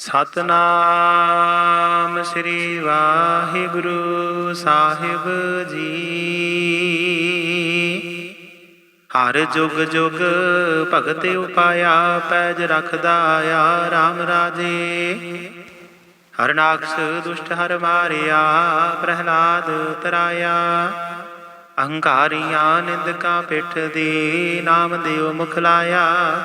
ਸਤਨਾਮ ਸ੍ਰੀ ਵਾਹਿਗੁਰੂ ਸਾਹਿਬ ਜੀ। ਹਰ ਜੁਗ ਜੁਗ ਭਗਤ ਉਪਾਇਆ, ਪੈਜ ਰਖਦਾ ਆ RAM ਰਾਜੇ। ਹਰਨਾਕਸ਼ ਦੁਸ਼ਟ ਹਰ ਮਾਰਿਆ, ਪ੍ਰਹਿਲਾਦ ਤਰਾਇਆ। ਅਹੰਕਾਰੀਆਂ ਨਿੰਦਕਾਂ ਪਿੱਠ ਦੀ ਨਾਮ ਦਿਓ ਮੁਖ ਲਾਇਆ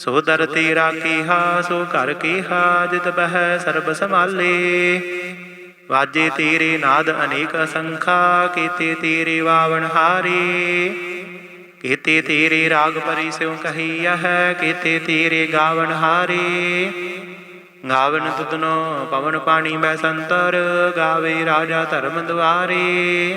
ਸੋ ਦਰ ਤੇਰਾ ਕੀਹਾ, ਸੋ ਘਰ ਕੀਹਾ, ਜਿਤ ਬਹਿ ਸਰਬ ਸਮਾਲੇ ਵਾਜੇ ਤੇਰੇ ਨਾਦ ਅਨੇਕ ਅਸੰਖਾ, ਕੀਤੇ ਤੇਰੇ ਵਾਵਣ ਹਾਰੇ। ਕੀਤੇ ਤੇਰੇ ਰਾਗ ਪਰੀ ਸਿਉ ਕਹੀਆ ਹੈ, ਕੀਤੇ ਤੇਰੇ ਗਾਵਣ ਹਾਰੇ। ਗਾਵਨ ਤੁਧਨੋ ਪਵਨ ਪਾਣੀ ਮੈਂ ਸੰਤਰ, ਗਾਵੇ ਰਾਜਾ ਧਰਮ ਦੁਆਰੇ।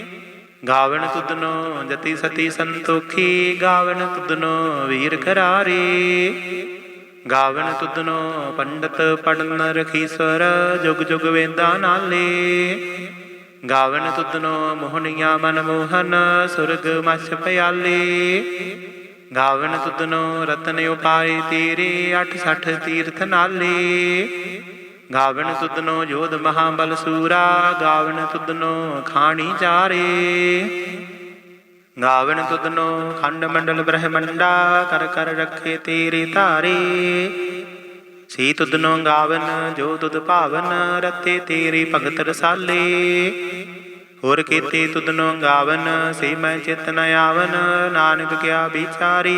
ਗਾਵਨ ਤੁਧਨੋ, ਜਤੀ ਸਤੀ ਸੰਤੋਖੀ ਗਾਵਨ ਤੁਧਨੋ, ਵੀਰ ਖਰਾਰੇ ਗਾਵਨ ਤੁਧਨੋ, ਪੰਡਤ ਪੜਨ ਰਖੀਸਰ ਜੁਗ ਜੁਗ ਵੇਦਾਂ ਨਾਲੇ। ਗਾਵਨ ਤੁਧਨੋ, ਮੋਹਨੀਆਂ ਮਨ ਮੋਹਨ, ਸੁਰਗ ਮਛ ਪਿਆਲੇ ਗਾਵਨ ਤੁਧਨੋ, ਰਤਨ ਉਪਾਏ ਤੇਰੇ 68 ਤੀਰਥ ਨਾਲੇ। ਗਾਵਨ ਤੁਧਨੋ ਜੋਧ ਮਹਾਬਲ ਸੂਰਾ ਗਾਵਨ ਤੁਧਨੋ ਖਾਣੀ ਚਾਰੇ। ਗਾਵਨ ਤੁਧਨੋ ਖੰਡ ਮੰਡਲ ਬ੍ਰਹਮੰਡਾ, ਕਰ ਕਰ ਰੱਖੇ ਤੇਰੇ ਧਾਰੇ। ਸੀ ਤੁਧਨੋ ਗਾਵਨ, ਜੋ ਤੁਧ ਭਾਵਨ, ਰਤੇ ਤੇਰੀ ਭਗਤ ਰਸਾਲੇ। ਹੋਰ ਕੀਤੇ ਤੁਧਨੋ ਗਾਵਨ, ਸੇ ਮੈਂ ਚਿਤ ਨ ਆਵਨ, ਨਾਨਕ ਕਿਆ ਵਿਚਾਰੀ।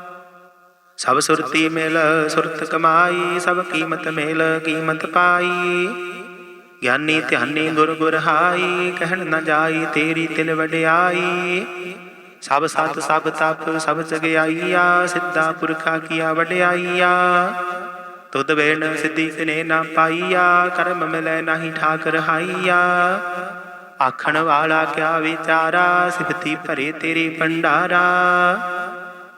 ਸਭ ਸੁਰਤੀ ਮਿਲ, ਸੁਰਤ ਕਮਾਈ, ਸਭ ਕੀਮਤ ਮਿਲ, ਕੀਮਤ ਪਾਈ। ਗਿਆਨੀ ਧਿਆਨੀ ਗੁਰ ਗੁਰ ਹਾਈ, ਕਹਿਣ ਨਾ ਜਾਈ ਤੇਰੀ ਤਿਲ ਵਡਿਆਈ। ਸਭ ਸਤ ਸਭ ਤਪ, ਸਭ ਜਗਿਆਈਆ, ਸਿੱਧਾ ਪੁਰਖਾ ਕੀਆ ਵਡਿਆਈਆ। ਤੁਧ ਵੇਣ ਸਿੱਧੀ ਕਿਨੇ ਨਾ ਪਾਈਆ, ਕਰਮ ਮਿਲੈ ਨਹੀਂ ਠਾਕ ਰਹਾਈਆ ਆਖਣ ਵਾਲਾ ਕਿਆ ਵਿਚਾਰਾ, ਸਿਫਤੀ ਭਰੇ ਤੇਰੀ ਭੰਡਾਰਾ।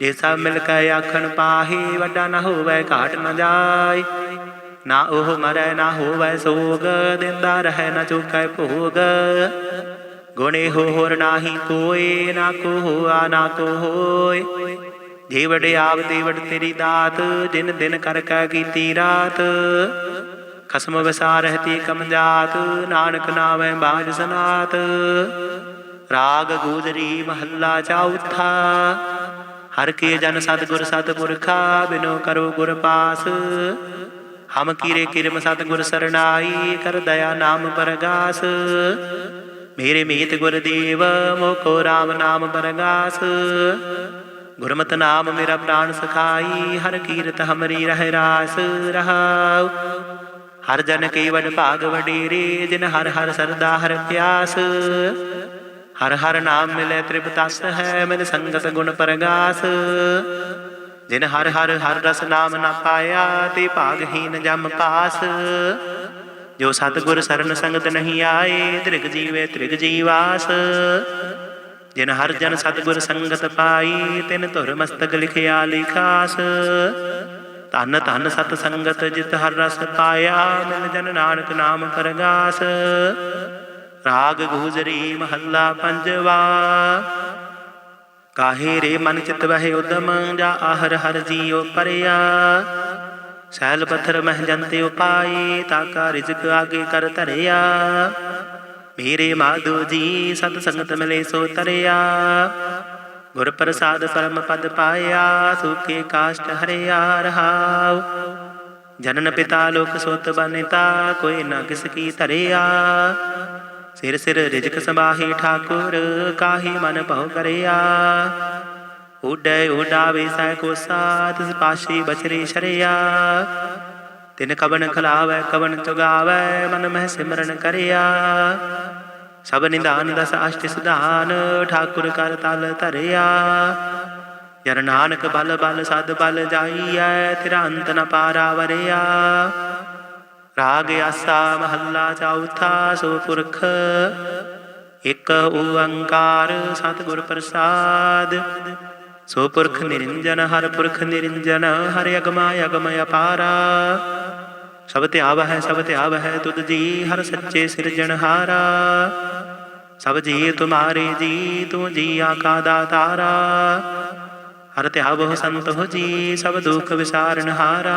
ਜੇ ਸਭ ਮਿਲ ਕੇ ਆਖਣ ਪਾਹੇ, ਵੱਡਾ ਨਾ ਹੋਵੇ ਘਾਟ ਨਾ ਜਾਏ ਨਾ ਉਹ ਮਰੈ, ਨਾ ਹੋਵੇ ਸੋਗ, ਦਿੰਦਾ ਰਹਿ ਨਾ ਚੁਕੈ ਭੋਗ। ਗੁਣੇ ਹੋ ਹੋਰ ਨਾਹੀ ਕੋਏ ਨਾ ਕੋ ਹੋਆ, ਨਾ ਕੋ ਹੋਏ। ਜੇ ਵਡਿਆਵ ਤੇ ਵਡ ਤੇਰੀ ਦਾਤ ਦਿਨ ਦਿਨ ਕਰ ਕੈ ਕੀਤੀ ਰਾਤ। ਖਸਮ ਵਸਾ ਰਹਤੀ ਕਮ ਜਾਤ, ਨਾਨਕ ਨਾਮੈ ਬਾਜ ਸਨਾਤ। ਰਾਗ ਗੂਜਰੀ ਮਹੱਲਾ ਚੌਥਾ। ਹਰ ਕੇ ਜਨ ਸਤਿਗੁਰ ਸਤਿਪੁਰਖਾ ਬਿਨੋ ਕਰੋ ਗੁਰ ਪਾਸ। ਹਮ ਕੀਰੇ ਕਿਰਮ ਸਤਿਗੁਰ ਸਰਣਾਈ ਕਰ ਦਇਆ ਨਾਮ ਪਰਗਾਸ। ਮੇਰੇ ਮੀਤ ਗੁਰਦੇਵ ਮੋਕੋ ਰਾਮ ਨਾਮ ਪਰਗਾਸ। ਗੁਰਮਤਿ ਨਾਮ ਮੇਰਾ ਪ੍ਰਾਨ ਸਖਾਈ ਹਰ ਕੀਰਤ ਹਮਰੀ ਰਹਿ ਰਾਸ ਰਹਾਉ। ਹਰ ਜਨ ਕੇ ਵਡ ਭਾਗ ਵਡੇਰੇ ਜਿਨ ਹਰ ਹਰ ਸਰਦਾ ਹਰ ਪਿਆਸ। ਹਰ ਹਰ ਨਾਮ ਮਿਲੇ ਤ੍ਰਿਪਤਸ ਹੈ, ਮਿਲ ਸੰਗਤ ਗੁਣ ਪ੍ਰਗਾਸ। ਜਿਨ ਹਰ ਹਰ ਹਰ ਰਸ ਨਾਮ ਨਾ ਪਾਇਆ, ਤੇ ਭਾਗਹੀਨ ਜਮ ਪਾਸ। ਜੋ ਸਤਿਗੁਰ ਸਰਨ ਸੰਗਤ ਨਹੀਂ ਆਏ, ਤ੍ਰਿਗ ਜੀਵੇ ਤ੍ਰਿਗ ਜੀਵਾਸ। ਜਿਨ ਹਰ ਜਨ ਸਤਿਗੁਰ ਸੰਗਤ ਪਾਈ, ਤਿਨ ਧੁਰ ਮਸਤਕ ਲਿਖਿਆ ਲਿਖਾਸ। ਧਨ ਧਨ ਸਤ ਸੰਗਤ ਜਿਤ ਹਰ ਰਸ ਪਾਇਆ, ਮਿਲ ਜਨ ਨਾਨਕ ਨਾਮ ਪਰਗਾਸ। ਰਾਗ ਗੁਜਰੀ ਮਹੱਲਾ ਪੰਜਵਾ। ਕਾਹੇ ਰੇ ਮਨ ਚਿਤ ਵਹਿ ਉਦਮ, ਜਾ ਆਹਰ ਹਰ ਜੀਉ ਪਰਿਆ। ਸੈਲ ਪੱਥਰ ਮਹਿ ਜੰਤੇ ਉਪਾਈ ਤਾਕਾ ਰਿਜਕ ਆਗੇ ਕਰ ਧਰਿਆ। ਮੇਰੇ ਮਾਧੋ ਜੀ, ਸਤ ਸੰਗਤ ਮਿਲੇ ਸੋ ਤਰਿਆ। ਗੁਰ ਪ੍ਰਸਾਦ ਪਰਮ ਪਦ ਪਾਇਆ, ਸੁਖੇ ਕਾਸ਼ਟ ਹਰਿਆ ਰਹਾਉ। ਜਨਨ ਪਿਤਾ ਲੋਕ ਸੋਤ ਬਨਿਤਾ, ਕੋਈ ਨਾ ਕਿਸ ਕੀ ਧਰਿਆ। ਸਿਰ ਸਿਰ ਰਿਜਕ ਸਮਾਹੀ ਠਾਕੁਰ, ਕਾਹੀ ਮਨ ਭਉ ਕਰਿਆ। ਉਡੈ ਉਡਾਵੇ ਸੈ ਕੋ ਸਾਥ ਪਾਸ਼ੀ ਬਚਰੇ ਸ਼ਰਿਆ। ਤਿਨ ਕਵਨ ਖਲਾਵੈ ਕਵਨ ਚੁਗਾਵੈ, ਮਨ ਮਹਿ ਸਿਮਰਨ ਕਰਿਆ। ਸਭ ਨਿਦਾਨ ਦਸ ਅਸ਼ਟ ਸੁਧਾਨ, ਠਾਕੁਰ ਕਰ ਤਲ ਧਰਿਆ। ਜਨ ਨਾਨਕ ਬਲ ਬਲ, ਸਦ ਬਲ ਜਾਈਐ ਤੇਰਾ ਅੰਤ ਨ ਪਾਰਾ ਵਰਿਆ। ਰਾਗ ਆਸਾ ਮਹੱਲਾ ਚੌਥਾ ਸੁਪੁਰਖ, ਇਕ ਓੰਕਾਰ ਸਤਿਗੁਰ ਪ੍ਰਸਾਦ। ਸੁਪੁਰਖ ਨਿਰੰਜਨ, ਹਰ ਪੁਰਖ ਨਿਰੰਜਨ, ਹਰਿ ਅਗਮਾ ਅਗਮ ਅਪਾਰਾ। ਸਭ ਧਿਆਵ ਹੈ, ਸਭ ਧਿਆਵ ਹੈ ਤੁਧ ਜੀ, ਹਰ ਸੱਚੇ ਸਿਰਜਣਹਾਰਾ ਸਭ ਜੀ ਤੁਮਾਰੇ ਜੀ, ਤੂੰ ਜੀ ਆਕਾ ਦਾਤਾਰਾ। ਹਰ ਧਿਆਵ ਸੰਤ ਹੋ ਜੀ, ਸਭ ਦੁਖ ਵਿਸਾਰਨ ਹਾਰਾ।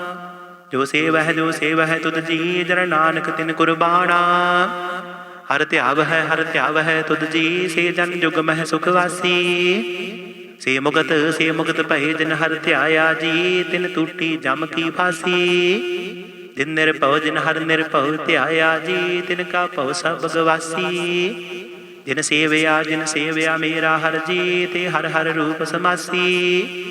ਜੋ ਸੇਵਹਿ ਜੋ ਸੇਵਹਿ ਤੁਧ ਜੀ ਜਰ ਨਾਨਕ ਤਿਨ ਕੁਰਬਾਨਾ। ਹਰ ਧਿਆਵ ਹੈ ਹਰ ਧਿਆਵ ਹੈ ਤੁਧ ਜੀ ਸੇ ਜਨ ਜੁਗ ਮਹਿ ਸੁਖ ਵਾਸੀ। ਸੇ ਮੁਗਤ ਸੇ ਮੁਗਤ ਭਏ ਜਿਨ ਹਰ ਧਿਆਇਆ ਜੀ, ਤਿਨ ਟੂਟੀ ਜਮ ਕੀ ਫਾਸੀ। ਜਿਨ ਨਿਰਭਉ, ਜਿਨ ਹਰ ਨਿਰਭਉ ਧਿਆਇਆ ਜੀ, ਤਿਨ ਕਾ ਭਉ ਸਭ ਗਵਾਸੀ। ਜਿਨ ਸੇਵਿਆ ਜਿਨ ਸੇਵਿਆ ਮੇਰਾ ਹਰ ਜੀ, ਤੇ ਹਰ ਹਰ ਰੂਪ ਸਮਾਸੀ।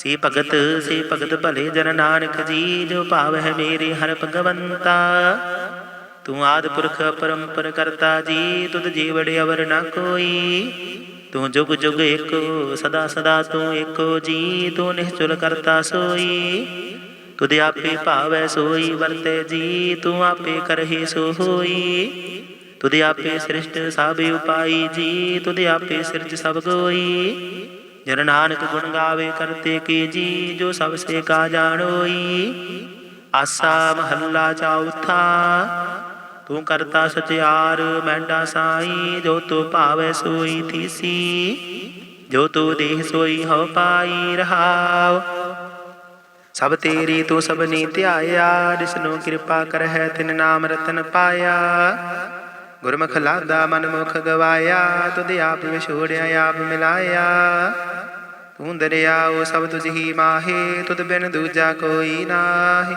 ਸੇ ਭਗਤ ਸੇ ਭਗਤ ਭਲੇ ਜਨ ਨਾਨਕ ਜੀ, ਜੋ ਭਾਵ ਹੈ ਮੇਰੇ ਹਰ ਭਗਵੰਤਾ। ਤੂੰ ਆਦ ਪੁਰਖ ਪਰੰਪਰ ਕਰਤਾ ਜੀ, ਤੁਧ ਜੀਵੜ ਅਵਰ ਨਾ ਕੋਈ। ਤੂੰ ਜੁਗ ਜੁਗ ਏਕੋ, ਸਦਾ ਸਦਾ ਤੂੰ ਏਕੋ ਜੀ, ਤੂੰ ਨਿਹਚੁਲ ਕਰਤਾ ਸੋਈ। ਤੁਧ ਆਪੇ ਭਾਵੈ ਸੋਈ ਵਰਤੇ ਜੀ, ਤੂੰ ਆਪੇ ਕਰਹੀ ਸੋ ਹੋਈ ਤੁਧ ਆਪੇ ਸ੍ਰਿਸ਼ਟ ਸਭ ਉਪਾਈ ਜੀ, ਤੁਧ ਆਪੇ ਸਿਰਜ ਸਭ ਗੋਈ। ਜਨ ਨਾਨਕ ਗੁਣ ਗਾਵੇ ਕਰਤੇ ਕੀ ਜੀ, ਜੋ ਸਭ ਸੇ ਕਾ ਜਾਣੋਈ ਆਸਾ ਮਹੱਲਾ ਚੌਥਾ ਤੂੰ ਕਰਤਾ ਸਚਿਆਰ, ਮੈਂਡਾ ਸਾਈ, ਜੋ ਤੂੰ ਭਾਵੇ ਸੋਈ ਥੀਸੀ, ਜੋ ਤੂੰ ਦੇਹ ਸੋਈ ਹੋ ਪਾਈ ਰਹਾਉ। ਸਭ ਤੇਰੀ ਤੂੰ ਸਭਨੀ ਧਿਆਇਆ ਜਿਸਨੂੰ ਕਿਰਪਾ ਕਰਹਿ ਤਿਨ ਨਾਮ ਰਤਨ ਪਾਇਆ। ਗੁਰਮੁਖ ਲਾਦਾ ਮਨ ਮੁਖ ਗਵਾਇਆ, ਤੁਧ ਆਪ ਵਿਛੋੜਿਆ ਆਪ ਮਿਲਾਇਆ। ਤੂੰ ਦਰਿਆਓ ਸਭ ਤੁਝ ਹੀ ਮਾਹੇ, ਤੁਧ ਬਿਨ ਦੂਜਾ ਕੋਈ ਨਾਹੀ।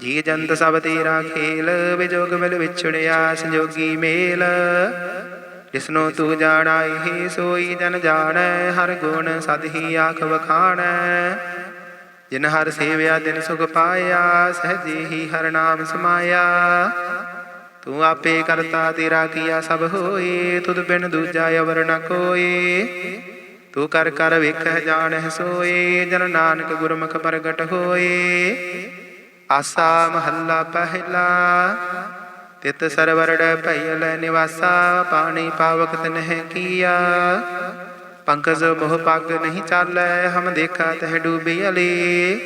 ਜੀ ਜੰਤ ਸਭ ਤੇਰਾ ਖੇਲ ਵਿਜੋਗ ਮਿਲ ਵਿਛੜਿਆ, ਸੰਜੋਗੀ ਮੇਲ। ਜਿਸਨੂੰ ਤੂੰ ਜਾਣਾ, ਇਹ ਸੋਈ ਜਨ ਜਾਣੈ, ਹਰ ਗੁਣ ਸਦ ਹੀ ਆਖ ਵਖਾਣੈ। ਜਿਨ ਹਰ ਸੇਵਿਆ ਦਿਨ ਸੁਖ ਪਾਇਆ, ਸਹਜੇ ਹੀ ਹਰ ਨਾਮ ਸਮਾਇਆ। ਤੂੰ ਆਪੇ ਕਰਤਾ ਤੇਰਾ ਕੀਆ ਸਭ ਹੋਏ, ਤੁਧ ਬਿਨ ਦੂਜਾ ਅਵਰ ਨ ਕੋਏ। ਤੂੰ ਕਰ ਕਰ ਵੇਖਹਿ ਜਾਣਹਿ ਸੋਏ, ਜਨ ਨਾਨਕ ਗੁਰਮੁਖ ਪ੍ਰਗਟ ਹੋਏ। ਆਸਾ ਮਹੱਲਾ ਪਹਿਲਾ, ਤਿਤ ਸਰਵਰੜ ਭਇਲ ਨਿਵਾਸਾ, ਪਾਣੀ ਪਾਵਕ ਤਨਹਿ ਕੀਆ। ਪੰਕਜ ਮੋਹ ਪੱਗ ਨਹੀਂ ਚਾਲੈ, ਹਮ ਦੇਖਾ ਤਹਿ ਡੂਬੀ ਅਲੀ।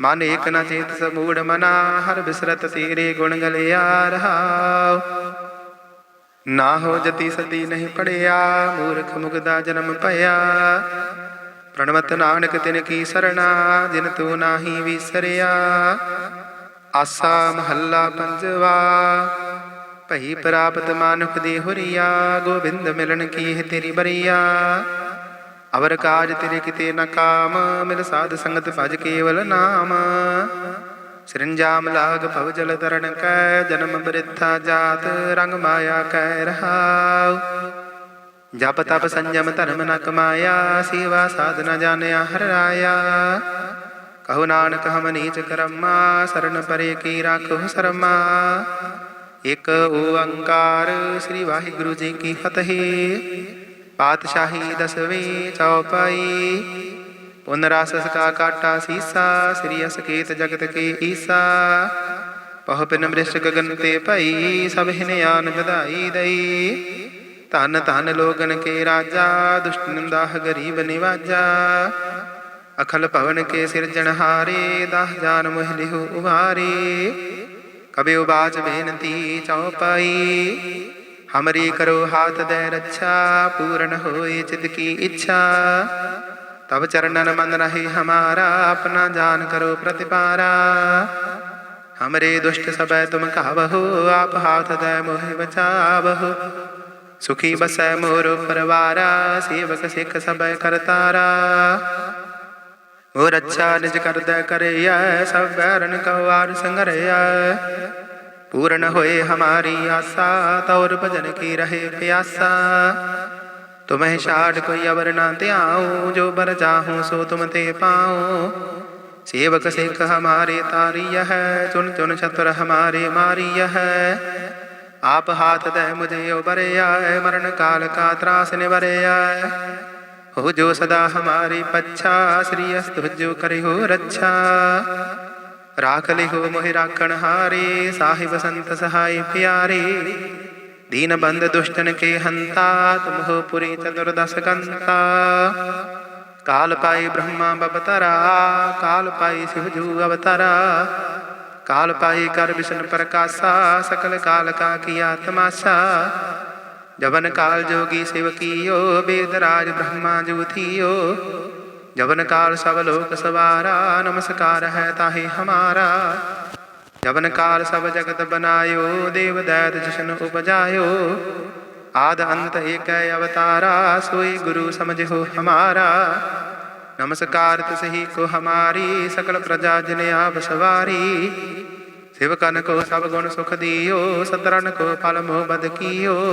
ਮਨ ਏਕ ਨ ਚੇਤ ਸਮੂੜ ਮਨਾ, ਹਰ ਬਿਸਰਤ ਤੇਰੇ ਗੁਣ ਗਲਿਆ ਰਹਾਉ। ਨਾ ਹੋ ਜਤੀ ਸਤੀ ਨਹੀਂ ਪੜਿਆ, ਮੂਰਖ ਮੁਗਦਾ ਜਨਮ ਭਇਆ। ਪ੍ਰਣਵਤ ਨਾਨਕ ਤਿਨ ਕੀ ਸਰਣਾ, ਜਿਨ ਤੂੰ ਨਾਹੀ ਵਿਸਰਿਆ। ਆਸਾ ਮਹੱਲਾ ਪੰਜਵਾ, ਭਈ ਪ੍ਰਾਪਤ ਮਾਨੁਖ ਦੇ ਹੁਰੀਆ, ਗੋਬਿੰਦ ਮਿਲਣ ਕੀ ਹੈ ਤੇਰੀ ਬਰੀਆ। ਅਵਰ ਕਾਜ ਤੇਰੇ ਕਿਤੇ ਨ ਕਾਮ, ਮਿਲ ਸਾਧ ਸੰਗਤ ਭਜ ਕੇਵਲ ਨਾਮ। ਸਿਰੰਜਾਮ ਲਾਗ ਭਵ ਜਲ ਤਰਨ ਕੈ, ਜਨਮ ਬ੍ਰਿਥਾ ਜਾਤ ਰੰਗ ਮਾਇਆ ਕੈ ਰਹਾਉ। ਜਪ ਤਪ ਸੰਜਮ ਧਰਮ ਨ ਕਮਾਇਆ, ਸੇਵਾ ਸਾਧਨਾ ਜਾਣਿਆ ਹਰ ਰਾਇਆ। ਕਹੋ ਨਾਨਕ ਹਮ ਨੀਚ ਕਰਮਾ, ਸਰਨ ਪਰੇ ਕੀ ਰਾਖੋ ਸਰਮਾ। ਇਕ ਓੰਕਾਰ ਸ੍ਰੀ ਵਾਹਿਗੁਰੂ ਜੀ ਕੀ ਫਤਿਹ। ਪਾਤਸ਼ਾਹੀ ਦਸਵੀਂ ਚੌਪਾਈ। ਪੁਨ ਰਸ ਕਾ ਕਾਟਾ ਸੀਸਾ, ਸ੍ਰੀ ਅਸਕੇਤ ਜਗਤ ਕੇ ਈਸਾ। ਪਹ ਪਿਨ ਮ੍ਰਿਸ਼ ਗਗਨ ਤੇ ਭਈ, ਸਭ ਹਿਨਿਆਨ ਵਧਾਈ ਦਈ। ਧਨ ਧਨ ਲੋਗਨ ਕੇ ਰਾਜਾ, ਦੁਸ਼ਟ ਨਿੰਦਾਹ ਗਰੀਬ ਨਿਵਾਜਾ। ਅਖਲ ਭਵਨ ਕੇ ਸਿਰਜਣਹਾਰੇ ਦਾਹ ਜਾਨ ਮੋਹ ਲਿਹੁ ਉਵਾਰੇ। ਕਬਿ ਉਬਾਚ ਬੇਨਤੀ ਚਉਪਾਈ ਹਮਰੀ ਕਰੋ ਹਾਥ ਦੇ ਰੱਛਾ ਪੂਰਨ ਹੋਏ ਚਿਤ ਕੀ ਇੱਛਾ ਤਬ ਚਰਨਨ ਮਨ ਰਹੀ ਹਮਾਰਾ ਆਪਣਾ ਜਾਨ ਕਰੋ ਪ੍ਰਤਿਪਾਰਾ ਹਮਰੇ ਦੁਸ਼ਟ ਸਬੈ ਤੁਮ ਕਾਵਹੋ ਆਪ ਹਾਥ ਦੇ ਮੋਹਿ ਬਚਾਵਹੋ ਸੁਖੀ ਬਸੈ ਮੋਰ ਪਰਵਾਰਾ ਸੇਵਕ ਸਿੱਖ ਸਬੈ ਕਰਤਾਰਾ ਹੋਰ ਅੱਛਾ ਨਿਜ ਕਰਦਾ ਕਰਿਆ ਸਭ ਬੈਰਨ ਕਵਾਰ ਸੰਗਰਿਆ ਪੂਰਨ ਹੋਏ ਹਮਾਰੀ ਆਸਾ ਤੌਰ ਭਜਨ ਕੀ ਰਹੇ ਪਿਆਸਾ ਤੁਮਹਿ ਛਾੜ ਕੋਈ ਅਵਰ ਨਾ ਧਿਆਉ ਜੋ ਬਰ ਚਾਹੂੰ ਸੋ ਤੁਮ ਤੇ ਪਾਉ ਸੇਵਕ ਸਿੱਖ ਹਮਾਰੇ ਤਾਰੀय ਹੈ ਚੁਨ ਚੁਨ ਛਤਰ ਹਮਾਰੇ ਮਾਰੀय ਹੈ ਆਪ ਹਾਥ ਦੇ ਮੁਝੇ ਉਬਰਿਆ ਮਰਨ ਕਾਲ ਕਾ ਤਰਾਸ ਨਿਵਰਿਆ ਹੋ ਜੋ ਸਦਾ ਹਮਾਰੀ ਪੱਛਾ ਸ੍ਰੀ ਅਸਤੁ ਜੋ ਕਰਿ ਹੋ ਰੱਛਾ ਰਾਖ ਲਿਹੋ ਮੋਹਿ ਰਾਖਣ ਹਾਰੇ ਸਾਹਿਬ ਸੰਤ ਸਹਾਈ ਪਿਆਰੇ ਦੀਨ ਬੰਦ ਦੁਸ਼ਟਨ ਕੇ ਹੰਤਾ ਤੁਮ ਹੋ ਪੁਰੀ ਚਤੁਰਦਸ ਕੰਤਾ ਕਾਲ ਪਾਈ ਬ੍ਰਹਮਾ ਬਵਤਰਾ ਕਾਲ ਪਾਈ ਸਿਵ ਜੂ ਅਵਤਰਾ ਕਾਲ ਪਾਈ ਕਰ ਵਿਸ਼ਨ ਪ੍ਰਕਾਸ਼ਾ ਸਕਲ ਕਾਲ ਕਾ ਕੀਆ ਤਮਾਸ਼ਾ ਜਵਨ ਕਾਲ ਜੋਗੀ ਸਿਵ ਕੀਓ ਬੇਦ ਰਾਜ ਬ੍ਰਹਮਾ ਜੂ ਥੀਓ ਜਵਨ ਕਾਲ ਸਭ ਲੋਕ ਸਵਾਰਾ, ਨਮਸਕਾਰ ਹੈ ਤਾਹੀ ਹਮਾਰਾ। ਜਵਨ ਕਾਲ ਸਭ ਜਗਤ ਬਨਾਇਓ, ਦੇਵ ਦੈਤ ਜਸ਼ਨ ਉਪਜਾਇਓ। ਆਦ ਅੰਤ ਏਕੈ ਅਵਤਾਰਾ, ਸੋਈ ਗੁਰੂ ਸਮਝੋ ਹਮਾਰਾ। ਨਮਸਕਾਰ ਤਿਸਹੀ ਕੋ ਹਮਾਰੀ, ਸਕਲ ਪ੍ਰਜਾ ਜਨ ਆਪ ਸਵਾਰੀ। ਸਿਵ ਕਨ ਕੋ ਸਭ ਗੁਣ ਸੁਖ ਦਿਓ ਸਤਰਨ ਕੋ ਫਲ ਮੋਹ ਬਦ ਕੀਓ।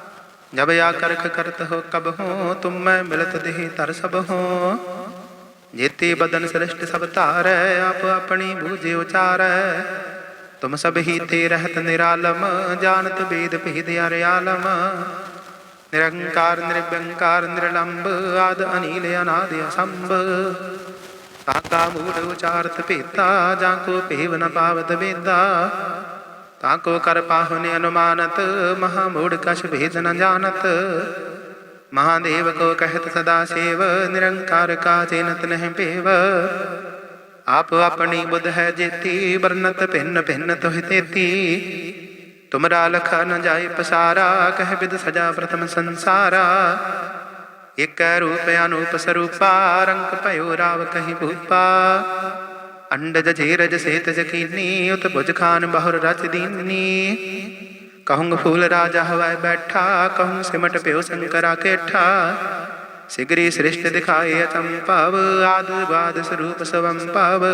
ਜਬ ਆ ਕਰਖ ਕਰਤ ਹੋ ਕਬ ਹੋ, ਤੁਮ ਮੈਂ ਮਿਲਤ ਦੇਹ ਧਰ ਸਭ ਹੋ। ਜੇਤੇ ਬਦਨ ਸ੍ਰਿਸ਼ਟ ਸਭ ਧਾਰੈ, ਆਪ ਆਪਣੀ ਬੂਝੇ ਉਚਾਰੈ। ਤੁਮ ਸਭ ਹੀ ਤੇ ਰਹਿਤ ਨਿਰਾਲਮ, ਜਾਣਤ ਵੇਦ ਭੇਦ ਅਰਿਆਲਮ ਨਿਰੰਕਾਰ ਨਿਰਭੰਕਾਰ ਨਿਰਲੰਭ ਆਦ ਅਨੀਲ ਅਨਾਦ ਅਸੰਭ। ਕਾਕਾ ਮੂੜ ਉਚਾਰਤ ਭੇਤਾ, ਜਾਂ ਕੋ ਭੇਵ ਨ ਪਾਵਤ ਵੇਦਾ। ਤਾਂ ਕੋ ਕਰ ਪਾਹੁਨੇ ਅਨੁਮਾਨਤ ਮਹਾ ਮੂੜ ਕਛ ਭੇਦ ਨ ਜਾਣਤ ਮਹਾਦੇਵ ਕੋ ਕਹਿਤ ਸਦਾ ਸੇਵ ਨਿਰੰਕਾਰ ਕਾ ਚੇਨਤ ਨਹਿ ਭੇਵ ਆਪ ਆਪਣੀ ਬੁਧ ਹੈ ਜੇਤੀ ਵਰਨਤ ਭਿੰਨ ਭਿੰਨ ਤੋਹਿ ਤੇਤੀ ਤੁਮਰਾ ਲਖ ਨ ਜਾਏ ਪਸਾਰਾ ਕਹਿ ਬਿਦ ਸਜਾ ਪ੍ਰਥਮ ਸੰਸਾਰਾ ਇਕ ਰੂਪ ਅਨੂਪ ਸਰੂਪਾ ਰੰਗ ਭਇਓ ਰਾਵ ਕਹੀ ਭੂਪਾ ਅੰਡਜ ਜੀਰਜ ਸੇਤ ਜਕੀਨੀ ਉਤ ਬੁਜ ਖਾਨ ਬਹੁਰ ਰਚ ਦੀਨੀ। ਕਹੂੰਗ ਫੂਲ ਰਾਜਾ ਹਵਾਏ ਬੈਠਾ ਕਹੂੰ ਸਿਮਟ ਪਿਓ ਸੰਕਰਾ ਕੇਠਾ। ਸਿਗਰੀ ਸ੍ਰਿਸ਼ਟ ਦਿਖਾਏ ਅਚੰਪਵ ਆਦ ਬਾਦ ਸਰੂਪ ਸਵੰ ਭਵ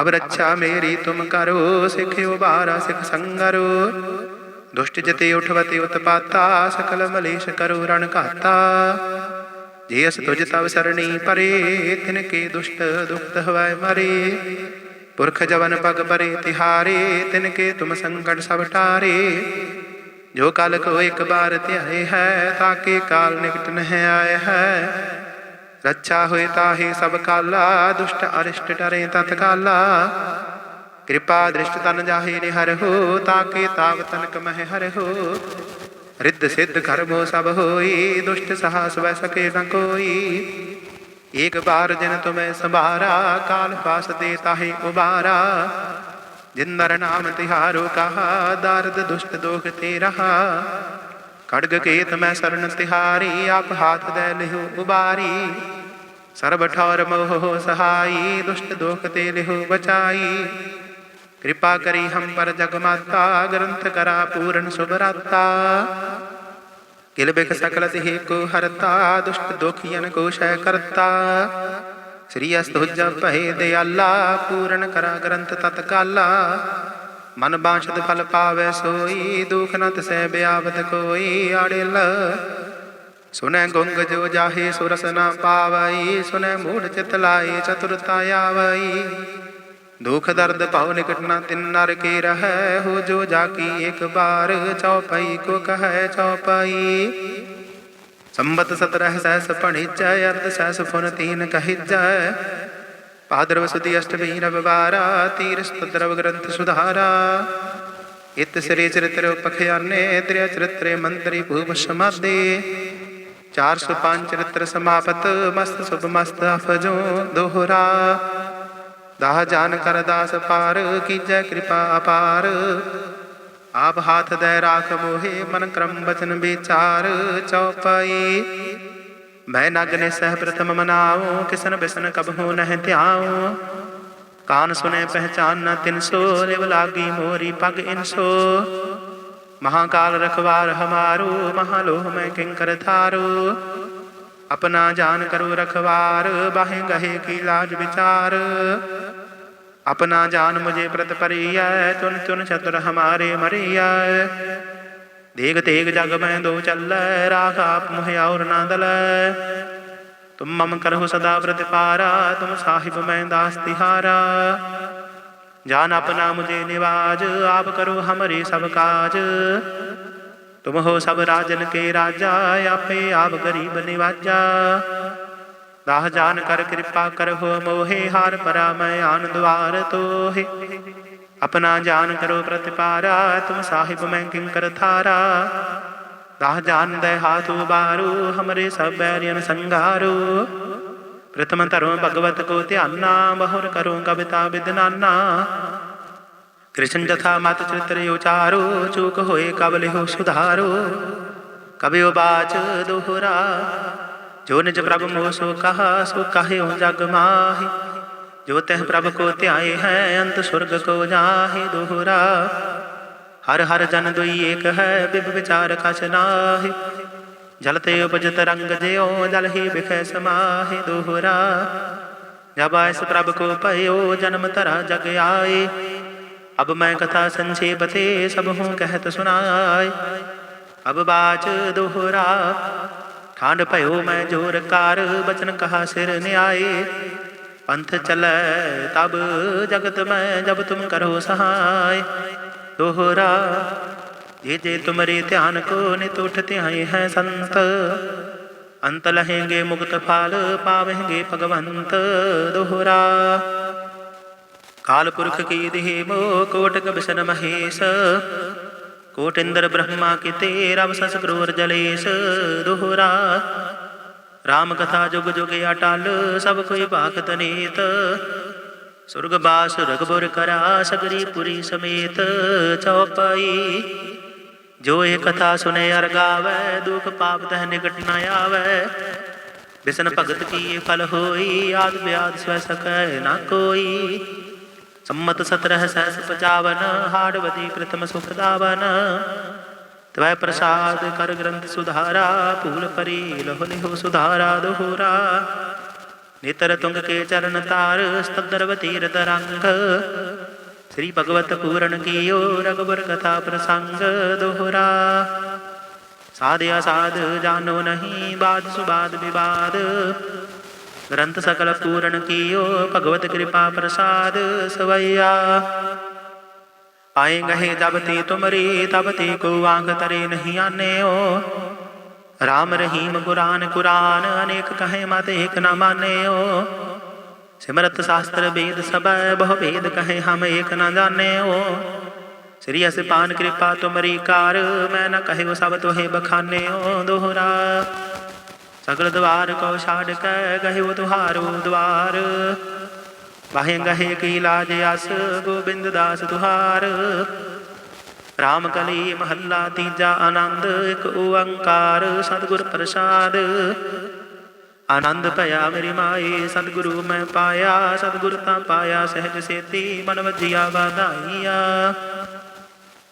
ਅਬ ਰੱਛਾ ਮੇਰੀ ਤੁਮ ਕਰੋ ਸਿਖਿਓ ਬਾਰਾ ਸਿਖ ਸੰਗਰੋ। ਦੁਸ਼ਟ ਜਤੇ ਉਠਵਤੇ ਉਤਪਾਤਾ, ਸਕਲ ਮਲੇਸ਼ ਕਰੋ ਰਣ ਘਾਤਾ। ਜੇ ਅਸ ਤੁਜ ਤਵ ਸਰਣੀ ਪਰੇ, ਤਿਨ ਕੇ ਦੁਸ਼ਟ ਦੁਖਤ ਹਵੈ ਮਰੇ। ਪੁਰਖ ਜਵਨ ਪਗ ਪਰੇ ਤਿਹਾਰੇ, ਤਿਨ ਕੇ ਤੁਮ ਸੰਕਟ ਸਭ ਟਾਰੇ। ਜੋ ਕਲ ਕੋ ਇੱਕ ਬਾਰ ਧਿਆਏ ਹੈ ਤਾਕੇ ਕਾਲ ਨਿਕਟ ਨਹਿ ਆਏ ਹੈ। ਰੱਛਾ ਹੋਏ ਤਾਹੇ ਸਭ ਕਾਲਾ, ਦੁਸ਼ਟ ਅਰਿਸ਼ਟ ਟਰੇ ਤਤ ਕਾਲਾ। ਕਿਰਪਾ ਦ੍ਰਿਸ਼ਟ ਤਨ ਜਾਹੇ ਨਿਹਰ ਹੋ ਤਾਕੇ ਤਾਵ ਤਨਕ ਮਹਿ ਹਰ ਹੋ। ਰਿੱਧ ਸਿੱਧ ਕਰਮੋ ਸਭ ਹੋਈ, ਦੁਸ਼ਟ ਸਹਾਸ ਵੈ ਸਕੇ ਨ ਕੋਈ। ਏਕ ਬਾਰ ਜਿਨ ਤੁਮੈ ਸੰਭਾਰਾ, ਕਾਲ ਫਾਸ ਦੇ ਤਾਹੇ ਉਬਾਰਾ। ਜਿੰਦਰ ਨਾਮ ਤਿਹਾਰੋ ਕਹਾ, ਦਰਦ ਦੁਸ਼ਟ ਦੋਖ ਤੇ ਰਹਾ। ਖੜਗ ਕੇਤ ਮੈਂ ਸਰਨ ਤਿਹਾਰੀ, ਆਪ ਹਾਥ ਦੇ ਲਿਹੁ ਉਬਾਰੀ। ਸਰਬ ਠੌਰ ਮੋਹ ਸਹਾਈ, ਦੁਸ਼ਟ ਦੋਖ ਤੇ ਲਿਹੁ ਬਚਾਈ। ਕਿਰਪਾ ਕਰੀ ਹਮ ਪਰ ਜਗ ਮਾਤਾ, ਗ੍ਰੰਥ ਕਰਾ ਪੂਰਨ ਸੁਭਰਾਤਾ ਕਿਲ ਬਿਖ ਸਕਲ ਤਿਹ ਕੋ ਹਰਤਾ, ਦੁਸ਼ਟ ਦੋਖੀਨ ਕੋ ਸ਼ੈ ਕਰਤਾ। ਸ੍ਰੀ ਅਸਤੁਜ ਭਏ ਦਿਆਲਾ, ਪੂਰਨ ਕਰਾ ਗ੍ਰੰਥ ਮਨ ਬਾਂਛਤ ਫਲ ਪਾਵੇ ਸੋਈ, ਦੁਖ ਨ ਤਸੈ ਬਿਆਵਤ ਕੋਈ ਆੜਿਲ। ਸੁਨੈ ਗੁੰਗ ਜੋ ਜਾਹੇ ਸੁਰਸ ਨ ਪਾਵਈ, ਸੁਨੈ ਮੂੜ ਚਿਤ ਲਾਏ, ਚਤੁਰਤਾ ਆਵਈ। ਦੁਖ ਦਰਦ ਭਉ ਨਿਕਟ ਨ ਤਿਨ ਨਰ ਕੇ ਰਹੈ, ਹੋ ਜੋ ਜਾਕੀ ਇੱਕ ਬਾਰ ਚਉਪਈ ਕੋ ਕਹੈ ਚਉਪਈ ਸੰਬਤ ਸਤਰਹ ਸਹਿਸ ਪਣਿਜੈ ਅਰਧ ਸਹਿਸ ਫੁਨ ਤੀਨ ਕਹਿਜੈ। ਭਾਦਰਵ ਸੁਦੀ ਅਸ਼ਟਮੀ ਰਵਿਵਾਰਾ, ਤੀਰਸ ਤਦਰਵ ਗ੍ਰੰਥ ਸੁਧਾਰਾ। ਇਤ ਸ੍ਰੀ ਚਰਿਤ੍ਰ ਪਖਿਆਨੇ, ਤ੍ਰਿਆ ਚਰਿਤ੍ਰੇ ਮੰਤਰੀ ਭੂਪ ਸਮਾਦੇ। 405 ਚਰਿਤ੍ਰ ਸਮਾਪਤ, ਮਸਤ ਸੁਭ ਮਸਤ ਅਫਜੋ ਦੋਹਰਾ। ਦਾਹ ਜਾਨ ਕਰ ਦਾਸ ਪਾਰ, ਕੀਜੈ ਕਿਰਪਾ ਅਪਾਰ। ਆਪ ਹਾਥ ਦੇ ਰਾਖ ਮੋਹੇ, ਮਨ ਕਰਮ ਬਚਨ ਵਿਚਾਰ। ਚਉਪਈ, ਮੈਂ ਨਗਨੇ ਸਹਿ ਪ੍ਰਥਮ ਮਨਾਉ, ਕਿਸਨ ਬਿਸਨ ਕਬ ਹੋ ਨਹਿ ਧਿਆਉ। ਕਾਨ ਸੁਨੇ ਪਹਿਚਾਨ ਨ ਤਿਨ ਸੋ, ਲਿਵ ਲਾਗੀ ਮੋਰੀ ਪਗ ਇਨਸੋ ਮਹਾਕਾਲ ਰਖਵਾਰ ਹਮਾਰੂ, ਮਹਾਲੋਹ ਮੈਂ ਕਿੰਕਰ ਥਾਰੂ ਆਪਣਾ ਜਾਨ ਕਰੋ ਰਖਵਾਰ, ਬਾਹੇ ਗਹੇ ਕੀ ਲਾਜ ਵਿਚਾਰ। ਆਪਣਾ ਜਾਨ ਮੁਝੇ ਪ੍ਰਤ ਪਰਿਐ ਤੁਨ ਤੁਨ ਚਤੁਰ ਹਮਾਰੇ ਮਰਿਐ। ਦੇਗ ਤੇਗ ਜਗ ਮੈਂ ਦੋ ਚੱਲੈ, ਰਾਖ ਆਪ ਮੁਹਿ ਔਰ ਨਾ ਦਲੈ। ਤੁਮ ਮਮ ਕਰਹੁ ਸਦਾ ਪ੍ਰਤਿਪਾਰਾ ਤੁਮ ਸਾਹਿਬ ਮੈਂ ਦਾਸ ਤਿਹਾਰਾ। ਜਾਨ ਆਪਣਾ ਮੁਝੇ ਨਿਵਾਜ, ਆਪ ਕਰੋ ਹਮਰੇ ਸਭ ਕਾਜ। ਤੁਮ ਹੋ ਸਭ ਰਾਜਨ ਕੇ ਰਾਜਾ, ਆਪੇ ਆਪ ਗਰੀਬ ਨਿਵਾਜਾ। ਦਾਹ ਜਾਨ ਕਰ ਕਿਰਪਾ ਕਰਹੁ ਮੋਹਿ, ਹਾਰ ਪਰਾ ਮੈਂ ਆਨ ਦਵਾਰ ਤੋਹਿ। ਆਪਣਾ ਜਾਨ ਕਰੋ ਪ੍ਰਤਿਪਾਰਾ, ਤੁਮ ਸਾਹਿਬ ਮੈਂ ਕਿੰਕਰ ਥਾਰਾ। ਦਾਹ ਜਾਨ ਦੇ ਹਾਥ ਉਬਾਰੂ, ਹਮਰੇ ਸਭ ਬੈਰਿਯਨ ਸੰਘਾਰੂ ਪ੍ਰਥਮ ਧਰਮ ਭਗਵਤ ਕੋ ਧਿਆਨਾ ਬਹੁਰ ਕਰੋ ਕਵਿਤਾ ਵਿਦਨਾਨਾ ਕ੍ਰਿਸ਼ਨ ਜਥਾ ਮਤ ਚਿਤ੍ਰ ਉਚਾਰੋ ਚੂਕ ਹੋਏ ਕਬ ਲਿਹੋ ਸੁਧਾਰੋ ਕਬਿਓ ਬਾਚ ਦੋਹਰਾ ਜੋ ਨਿਜ ਪ੍ਰਭ ਮੋਹ ਸੋ ਕਹਾ ਸੋ ਕਹਿਓ ਜਗ ਮਾਹੀ ਜੋ ਤਹ ਪ੍ਰਭ ਕੋ ਧਿਆਏ ਹੈ ਅੰਤ ਸੁਰਗ ਕੋ ਜਾਹੇ ਦੋਹਰਾ ਹਰ ਹਰ ਜਨ ਦੁਈ ਏਕ ਹੈ ਬਿਬ ਵਿਚਾਰ ਕਛ ਨਾਹੀ ਜਲ ਤੇ ਉਪਜਤ ਰੰਗ ਜਿਉ ਜਲ ਹੀ ਬਿਖੈ ਸਮਾਹੇ ਦੋਹਰਾ ਜਬ ਆਇਸ ਪ੍ਰਭ ਕੋ ਭਇਓ ਜਨਮ ਧਰਾ ਜਗ ਆਏ ਅਬ ਮੈਂ ਕਥਾ ਸੰਛੇਪ ਤੇ ਸਭ ਹੂੰ ਕਹਿਤ ਸੁਨਾਏ ਅਬ ਬਾਚ ਦੋਹਰਾ ਠਾਂਡ ਭਇਓ ਮੈਂ ਜੋਰ ਕਾਰ, ਬਚਨ ਕਹਾ ਸਿਰ ਨਿਆਏ। ਪੰਥ ਚਲੈ ਤਬ ਜਗਤ ਮੈਂ ਜਬ ਤੁਮ ਕਰੋ ਸਹਾय ਦੋਹਰਾ, ਜੇ ਜੇ ਤੁਮਰੇ ਧਿਆਨ ਕੋ ਨਿਤ ਉਠ ਧਿਆਏ ਹੈ ਸੰਤ। ਅੰਤ ਲਹੇਂਗੇ ਮੁਕਤ ਫਲ ਪਾਵੇਂਗੇ ਭਗਵੰਤ। ਦੋਹਰਾ ਕਾਲ ਪੁਰਖ ਕੀ ਦੇਹ ਮੋ ਕੋਟਕ ਮਹੇਸ਼ ਕੋਟ ਇੰਦਰ ਬ੍ਰਹਮਾ ਕੀਤੇ ਰਵ ਸਸ ਕਰੋਰ ਜਲੇਸ਼ ਦੋਹਰਾ ਰਾਮ ਕਥਾ ਜੁਗ ਜੁਗ ਅਟਲ ਸਭ ਕੋਈ ਭਾਗਤ ਨੀਤ ਸੁਰਗ ਬਾਸ ਰਗਬੁਰ ਕਰਾ ਸਗਰੀ ਪੁਰੀ ਸਮੇਤ ਚਉਪਈ ਜੋ ਇਹ ਕਥਾ ਸੁਨੇ ਅਰ ਗਾਵੈ ਦੁਖ ਪਾਪ ਤਹ ਨਿਕਟ ਨ ਆਵੈ ਬਿਸਨ ਭਗਤ ਕੀ ਫਲ ਹੋਈ ਆਦ ਬਿਆਦ ਸਵੈ ਸਕੈ ਨਾ ਕੋਈ ਸੰਮਤ ਸਤਰਹ ਸਹਿਸ ਪਚਾਵਨ ਹਾੜਵਦੀ ਪ੍ਰਥਮ ਸੁਖ ਤਵੈ ਪ੍ਰਸਾਦ ਕਰ ਗ੍ਰੰਥ ਸੁਧਾਰਾ, ਭੂਲ ਪਰੀ ਲਹੁ ਲਿਹੁ ਸੁਧਾਰਾ ਦੋਹਰਾ। ਨੇਤਰ ਤੁੰਗ ਕੇ ਚਰਨ ਤਾਰ ਸਤਦਰ ਤੀਰਤ ਰੰਗ। ਸ੍ਰੀ ਭਗਵਤ ਪੂਰਨ ਕੀਓ ਰਗਵਰ ਕਥਾ ਪ੍ਰਸੰਗ ਦੋਹਰਾ। ਸਾਧਿਆ ਸਾਧ ਜਾਨੋ ਨਹੀਂ, ਬਾਦ ਸੁਬਾਦ ਵਿਵਾਦ। ਗ੍ਰੰਥ ਸਕਲ ਪੂਰਨ ਕੀਓ ਭਗਵਤ ਕਿਰਪਾ ਪ੍ਰਸਾਦ ਸਵਈਆ ਆਏ ਗਏ ਜਬ ਤੁਮਰੀ ਤਬ ਕੋ ਆਂਗ ਤਰੇ ਨਹੀਂ ਆਨੇਓ ਰਾਮ ਰਹੀਮ ਕੁਰਾਨ ਕੁਰਾਨ ਅਨੇਕ ਕਹੇ ਮਤ ਏਕ ਨ ਮਾਨੇਓ ਸਿਮਰਤ ਸ਼ਾਸਤਰ ਵੇਦ ਸਬੈ ਬਹੁ ਵੇਦ ਕਹੇ ਹਮ ਏਕ ਨ ਜਾਣੇਓ ਸ੍ਰੀ ਅਸਿਪਾਨ ਕਿਰਪਾ ਤੁਮਰੀ ਕਾਰ ਮੈਂ ਨ ਕਹਿਓ ਸਭ ਤੋਹੇ ਬਖਾਨੇਓ ਦੋਹਰਾ ਸਗਲ ਦਵਾਰ ਕੋ ਛਾੜ ਕੇ ਗਹਿਓ ਤੁਹਾਰੋ ਦਵਾਰ। ਵਾਹੇ ਗਹੇ ਕੀ ਲਾਜ ਅਸ ਗੋਬਿੰਦ ਦਾਸ ਤੁਹਾਰ। ਰਾਮ ਕਲੀ ਮਹੱਲਾ ਤੀਜਾ ਆਨੰਦ, ਇੱਕ ਓੰਕਾਰ ਸਤਿਗੁਰ ਪ੍ਰਸਾਦ। ਆਨੰਦ ਭਇਆ ਮੇਰੀ ਮਾਈ, ਸਤਿਗੁਰੂ ਮੈਂ ਪਾਇਆ। ਸਤਿਗੁਰ ਤਾਂ ਪਾਇਆ, ਸਹਿਜ ਸੇਤੀ ਮਨ ਵਜਿਆ ਵਾਧਾਈਆ।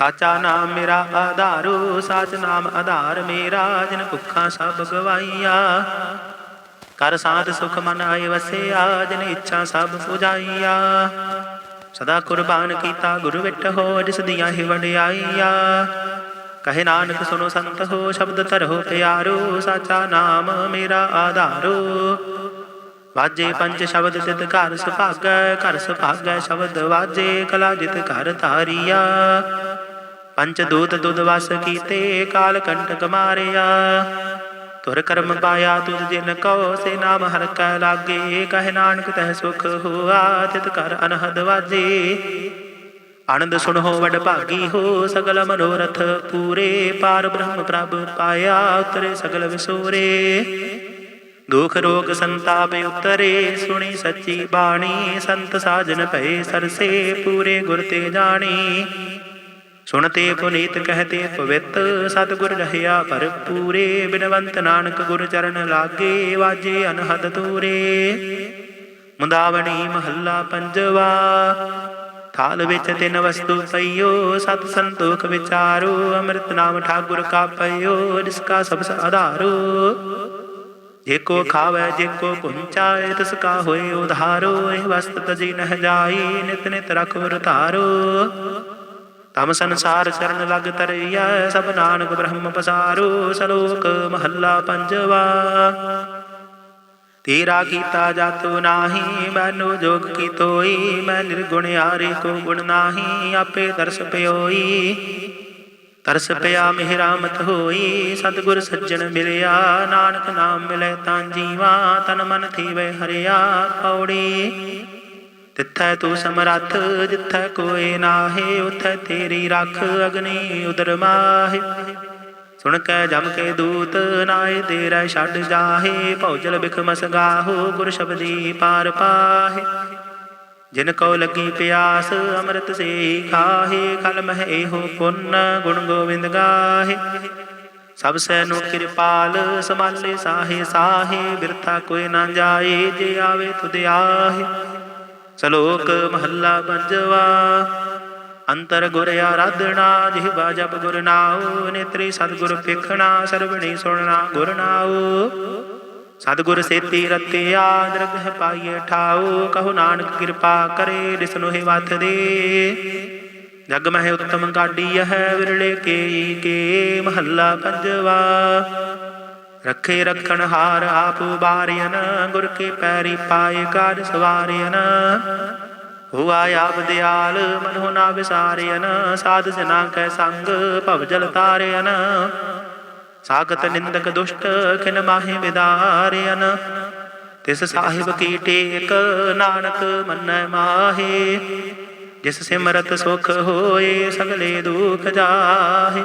ਸਾਚਾ ਨਾਮ ਮੇਰਾ ਆਧਾਰੂ, ਸਾਚ ਨਾਮ ਆਧਾਰ ਮੇਰਾ, ਜਿਨ ਭੁੱਖਾਂ ਸਭ ਗਵਾਈਆ ਕਰ ਸਾਧ ਸੁਖ ਮਨ ਆਏ ਵਸਿਆ, ਜਿਨ ਇੱਛਾ ਸਭ ਪੁਜਾਈਆ। ਸਦਾ ਕੁਰਬਾਨ ਕੀਤਾ ਗੁਰੂ ਵਿਟ ਹੋ, ਜਿਸ ਦੀਆਂ ਹੀ ਵਡਿਆਈਆ। ਕਹੇ ਨਾਨਕ ਸੁਨੋ ਸੰਤ ਹੋ, ਸ਼ਬਦ ਧਰੋ ਪਿਆਰੋ, ਸਾਚਾ ਨਾਮ ਮੇਰਾ ਆਧਾਰੋ। ਵਾਜੇ ਪੰਜ ਸ਼ਬਦ ਤਿਤ ਘਰ ਸੁਭਾਗੈ ਘਰ ਸੁਭਾਗੈ ਸ਼ਬਦ ਵਾਜੇ, ਕਲਾ ਜਿਤ ਘਰ ਧਾਰੀਆ। ਪੰਚ ਦੂਤ ਦੁਦ ਵਸ ਕੀਤੇ, ਕਾਲ ਕੰਟਕ ਮਾਰਿਆ। ਤੁਰ ਕਰਮ ਪਾਇਆ ਤੁਧ ਜਿਨ ਕਉ, ਸੇ ਨਾਮ ਹਰ ਕੈ ਲਾਗੇ। ਕਹਿ ਨਾਨਕ ਤਹਿ ਸੁਖ ਹੋਆ, ਤਿਤ ਘਰ ਅਨਹਦ ਵਾਜੇ। ਆਨੰਦ ਸੁਣੋ ਵਡ ਭਾਗੀ ਹੋ, ਸਗਲ ਮਨੋਰਥ ਪੂਰੇ। ਪਾਰ ਬ੍ਰਹਮ ਪ੍ਰਭ ਪਾਇਆ, ਉਤਰੇ ਸਗਲ ਵਿਸੂਰੇ। ਦੁਖ ਰੋਗ ਸੰਤਾਪ ਉਤਰੇ, ਸੁਣੀ ਸੱਚੀ ਬਾਣੀ। ਸੰਤ ਸਾਜਨ ਭਏ ਸਰਸੇ, ਪੂਰੇ ਗੁਰ ਤੇ ਜਾਣੀ। ਸੁਣਤੇ ਪੁਨੀਤ ਕਹਤੇ ਪਵਿੱਤ ਸਤਿਗੁਰ ਰਹਿਆ ਪਰ ਪੂਰੇ, ਬਿਨਵੰਤ ਨਾਨਕ ਗੁਰ ਚਰਨ ਲਾਗੇ, ਵਾਜੇ ਅਨਹਦ ਤੂਰੇ ਮੁੰਦਾਵਣੀ ਮਹੱਲਾ ਪੰਜਵਾ, ਥਾਲ ਵਿੱਚ ਤਿੰਨ ਵਸਤੂ ਪਈਓ, ਸਤ ਸੰਤੋਖ ਵਿਚਾਰੋ, ਅੰਮ੍ਰਿਤ ਨਾਮ ਠਾਕੁਰ ਕਾ ਪਈਓ, ਜਿਸ ਕਾ ਸਭ ਆਧਾਰੋ। ਏਕੋ ਖਾਵੇ ਜੇਕੋ ਪੁੰਚਾਏ ਤਿਸ ਕਾ ਹੋਏ ਉਧਾਰੋ, ਇਹ ਵਸਤ ਤਜੀ ਨਹ ਜਾਈ, ਨਿਤ ਨਿਤ ਰਖ ਵਰ ਤਮ ਸੰਸਾਰ ਚਰਨ ਲਗ ਤਰਈਆ ਸਭ ਨਾਨਕ ਬ੍ਰਹਮ ਪਸਾਰੂ, ਸਲੋਕ ਮਹੱਲਾ ਪੰਜਵਾ। ਤੇਰਾ ਕੀਤਾ ਜਾਤੋ ਨਾਹੀ, ਮੈਨੋ ਜੋਗ ਕੀ ਤੋਈ, ਮੈਂ ਨਿਰਗੁਣ ਆਰੇ ਕੋ ਗੁਣ ਨਾਹੀ, ਆਪੇ ਦਰਸ ਪਿਓਈ। ਤਰਸ ਪਿਆ ਮਿਹਰਾਮਤ ਹੋਈ, ਸਤਿਗੁਰ ਸੱਜਣ ਮਿਲਿਆ, ਨਾਨਕ ਨਾਮ ਮਿਲੇ ਤਾਂ ਜੀਵਾ, ਤਨ ਮਨ ਥੀਵੇ ਹਰਿਆ ਪੌੜੀ ਤਿੱਥੈ ਤੂੰ ਸਮਰੱਥ, ਜਿੱਥੈ ਕੋਏ ਨਾਹੀ, ਉਥੈ ਤੇਰੀ ਰੱਖ ਅਗਨੀ ਉਦਰ ਮਾਹੇ। ਸੁਣ ਕੇ ਜਮ ਕੇ ਦੂਤ ਨਾਏ ਤੇਰਾ ਛੱਡ ਜਾਹੇ ਭੌਜਲ ਬਿਖ ਮਸ ਗੁਰ ਸ਼ਬਦੀ ਪਾਰ ਪਾਹੇ। ਜਿਨ ਕੋ ਲੱਗੀ ਪਿਆਸ, ਅੰਮ੍ਰਿਤ ਸੇ ਖਾਹੇ ਕਲ ਮਹਿ ਇਹੋ ਪੁੰਨ, ਗੁਣ ਗੋਬਿੰਦ ਗਾਹੇ। ਸਭ ਸੈ ਨੂੰ ਕਿਰਪਾਲ ਸਮਾਲੇ ਸਾਹੇ ਸਾਹੇ, ਬਿਰਥਾ ਕੋਈ ਨਾ ਜਾਏ ਜੇ ਆਵੇ ਤੁਧ ਆਹੇ। ਸਲੋਕ ਮਹੱਲਾ ਪੰਜਵਾ। ਅੰਤਰ ਗੁਰ ਆਰਾਧਣਾ ਜਿਹਵਾ ਜਪ ਗੁਰ ਨਾਉ, ਨੇਤਰੀ ਸਤਿਗੁਰ ਵੇਖਣਾ ਸਰਵਣੀ ਸੁਣਨਾ ਗੁਰ ਨਾਉ। ਸਤਿਗੁਰ ਸੇਤੀ ਰਤਿਆ ਦਰਗਹ ਪਾਈਏ ਠਾਉ, ਕਹੋ ਨਾਨਕ ਕਿਰਪਾ ਕਰੇ ਦਿਸਨੋ ਹੀ ਵਤ ਦੇ। ਜਗ ਮਹਿ ਉਤਮ ਗਾਡੀ ਹੈ ਵਿਰਲੇ ਕੇ ਕੇ ਮਹੱਲਾ ਪੰਜਵਾ। ਰੱਖੇ ਰੱਖਣ ਹਾਰ ਆਪ ਬਾਰਿਆਨ, ਗੁਰ ਕੇ ਪੈਰੀ ਪਾਏ ਕਾਜ ਸਵਾਰਿਆਨ। ਹੁਆ ਆਪ ਦਿਆਲ ਮਨੋ ਨਾ ਵਿਸਾਰਿਆਨ, ਸਾਧ ਜਨਾ ਕੈ ਸੰਗ, ਭਵ ਜਲ ਤਾਰਿਆਨ। ਸਾਗਤ ਨਿੰਦਕ ਦੁਸ਼ਟ, ਖਿਨ ਮਾਹੇ ਵਿਦਾਰਿਆਨ। ਤਿਸ ਸਾਹਿਬ ਕੀ ਟੇਕ, ਨਾਨਕ ਮੰਨੈ ਮਾਹੇ। ਜਿਸ ਸਿਮਰਤ ਸੁਖ ਹੋਏ, ਸਗਲੇ ਦੁਖ ਜਾਹੇ।